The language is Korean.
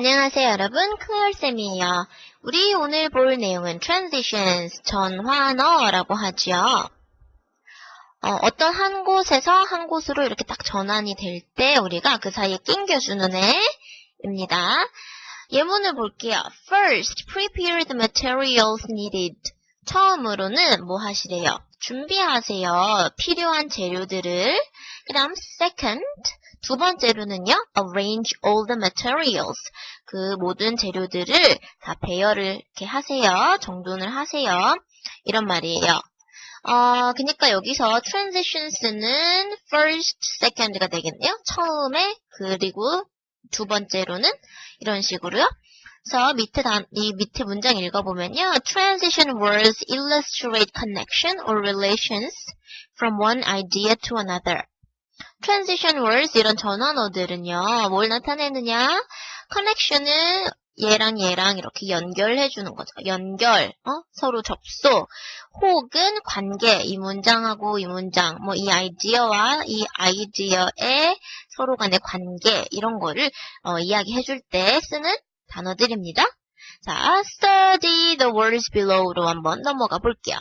안녕하세요 여러분 클레어쌤이에요. 우리 오늘 볼 내용은 transitions, 전환어라고 하죠. 어, 떤한 곳에서 한 곳으로 이렇게 딱 전환이 될 때 우리가 그 사이에 낑겨주는 애입니다. 예문을 볼게요. First, prepare the materials needed. 처음으로는 뭐 하시래요? 준비하세요. 필요한 재료들을. 그 다음 second, 두 번째로는요, arrange all the materials. 그 모든 재료들을 다 배열을 이렇게 하세요. 정돈을 하세요. 이런 말이에요. 어, 그니까 여기서 transitions는 first, second가 되겠네요. 처음에, 그리고 두 번째로는 이런 식으로요. 그래서 밑에 단, 이 밑에 문장 읽어보면요. Transition words illustrate connection or relations from one idea to another. Transition words 이런 전환어들은요. 뭘 나타내느냐? connection은 얘랑 얘랑 이렇게 연결해 주는 거죠. 연결, 어? 서로 접속, 혹은 관계, 이 문장하고 이 문장, 뭐 이 아이디어와 이 아이디어의 서로 간의 관계 이런 거를 어, 이야기해 줄 때 쓰는 단어들입니다. 자, study the words below로 한번 넘어가 볼게요.